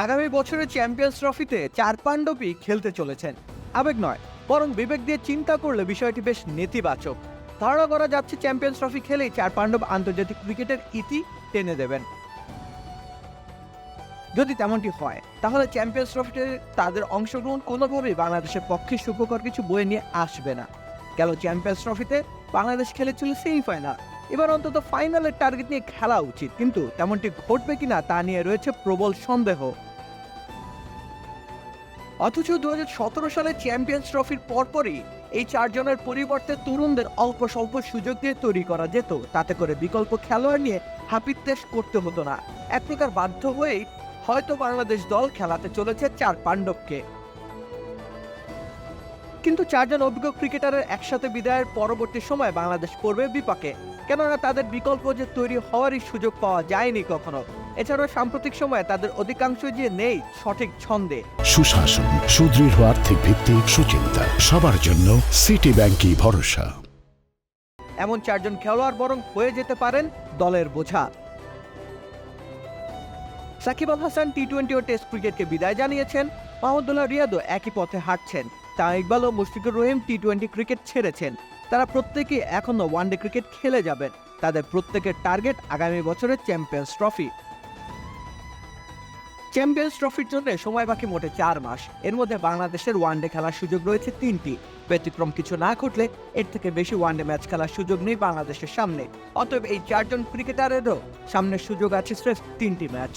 আগামী বছরের চ্যাম্পিয়ন্স ট্রফিতে চার পাণ্ডবই খেলতে চলেছেন। আবেগ নয়, বরং বিবেক দিয়ে চিন্তা করলে বিষয়টি বেশ নেতিবাচক। ধারণা করা যাচ্ছে চ্যাম্পিয়ন্স ট্রফি খেলেই চার পাণ্ডব আন্তর্জাতিক ক্রিকেটের ইতি টেনে দেবেন। যদি তেমনটি হয়, তাহলে চ্যাম্পিয়ন্স ট্রফিতে তাদের অংশগ্রহণ কোনোভাবেই বাংলাদেশের পক্ষে সুখকর কিছু বয়ে নিয়ে আসবে না। গেল চ্যাম্পিয়ন্স ট্রফিতে বাংলাদেশ খেলেছিল সেমিফাইনাল? এবার অন্তত ফাইনালের টার্গেট নিয়ে খেলা উচিত, কিন্তু তেমনটি ঘটবে কিনা তা নিয়ে রয়েছে প্রবল সন্দেহ। অথচ দুহাজার সতেরো সালে চ্যাম্পিয়ন্স ট্রফির পরপরই এই চারজনের পরিবর্তে তরুণদের অল্প স্বল্প সুযোগ দিয়ে তৈরি করা যেত, তাতে করে বিকল্প খেলোয়াড় নিয়ে হাপিত্তেশ করতে হতো না। এক প্রকার বাধ্য হয়েই হয়তো বাংলাদেশ দল খেলাতে চলেছে চার পাণ্ডবকে। কিন্তু চারজন অভিজ্ঞ ক্রিকেটারের একসাথে বিদায়ের পরবর্তী সময় বাংলাদেশ পড়বে বিপাকে। কেননা তাদের বিকল্প যে তৈরি হওয়ারই সুযোগ পাওয়া যায়নি কখনো। এছাড়াও সাম্প্রতিক সময়ে তাদের অধিকাংশ যে নেই সঠিক ছন্দে। সুশাসন সুদৃঢ় আর্থিক ভিত্তি সুচিন্তা সবার জন্য সিটি ব্যাংকই ভরসা। এমন চারজন খেলোয়াড় বরং হয়ে যেতে পারেন দলের বোঝা। সাকিব আল হাসান টি টোয়েন্টি ও টেস্ট ক্রিকেটকে বিদায় জানিয়েছেন। মাহমুদুল্লাহ রিয়াদও একই পথে হাঁটছেন। তা ইকবাল ও Mushfiqur Rahim T twenty cricket ছেড়েছেন। তারা প্রত্যেকেই এখনও ওয়ানডে ক্রিকেট খেলে যাবেন। তাদের প্রত্যেকের টার্গেট আগামী বছরের চ্যাম্পিয়ন্স ট্রফি চ্যাম্পিয়ন্স ট্রফির জন্য সময় বাকি মোটে চার মাস। এর মধ্যে বাংলাদেশের ওয়ানডে খেলার সুযোগ রয়েছে তিনটি। ব্যতিক্রম কিছু না ঘটলে এর থেকে বেশি ওয়ানডে ম্যাচ খেলার সুযোগ নেই বাংলাদেশের সামনে। অতএব এই চারজন ক্রিকেটারেরও সামনের সুযোগ আছে স্রেফ তিনটি ম্যাচ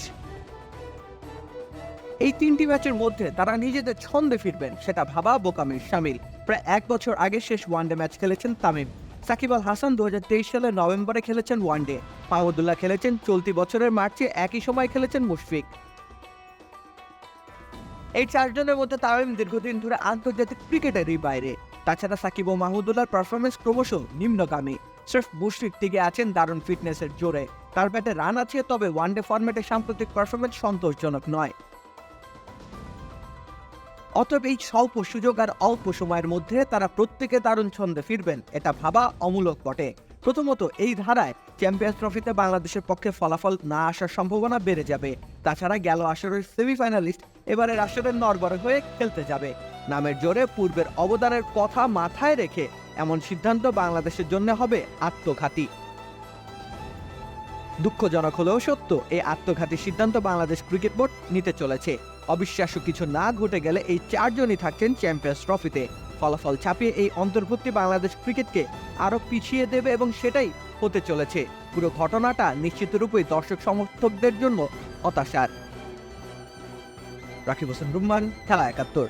এই তিনটি ম্যাচের মধ্যে তারা নিজেদের ছন্দে ফিরবেন, সেটা ভাবা বোকামির সামিল। প্রায় এক বছর আগে শেষ ওয়ানডে ম্যাচ খেলেছেন তামিম। সাকিব আল হাসান দু সালের নভেম্বরে খেলেছেন ওয়ানডে। মাহমুদুল্লাহ খেলেছেন চলতি বছরের মার্চে একই সময় খেলেছেন মুশফিক। এই চারজনের মধ্যে তামিম দীর্ঘদিন ধরে আন্তর্জাতিক ক্রিকেটেরই বাইরে। তাছাড়া সাকিব ও মাহমুদুল্লাহর পারফরমেন্স ক্রমশ নিম্নগামী। স্রেফ মুশফিক টিকে আছেন দারুণ ফিটনেসের জোরে। তার ব্যাটে রান আছে, তবে ওয়ানডে ফরম্যাটে সাম্প্রতিক পারফরমেন্স সন্তোষজনক নয়। অতএব এই স্বল্প সুযোগ আর অল্প সময়ের মধ্যে তারা প্রত্যেকে দারুণ ছন্দে ফিরবেন। এটা ভাবা অমূলক বটে। প্রথমত, এই ধারায় চ্যাম্পিয়ন্স ট্রফিতে বাংলাদেশের পক্ষে ফলাফল না আসার সম্ভাবনা বেড়ে যাবে। তাছাড়া গেল আসরের সেমিফাইনালিস্ট এবারের আসরের নরবরে হয়ে খেলতে যাবে। নামের জোরে পূর্বের অবদানের কথা মাথায় রেখে এমন সিদ্ধান্ত বাংলাদেশের জন্য হবে আত্মঘাতী। দুঃখজনক হলেও সত্য, এই আত্মঘাতী সিদ্ধান্ত বাংলাদেশ ক্রিকেট বোর্ড নিতে চলেছে। অবিশ্বাস্য কিছু না ঘটে গেলে এই চারজনই থাকছেন চ্যাম্পিয়ন্স ট্রফিতে। ফলাফল ছাপিয়ে এই অন্তর্ভুক্তি বাংলাদেশ ক্রিকেটকে আরও পিছিয়ে দেবে এবং সেটাই হতে চলেছে। পুরো ঘটনাটা নিশ্চিত রূপে দর্শক সমর্থকদের জন্য হতাশার। রাকিব হোসেন রুম্মান খেলা একাত্তর।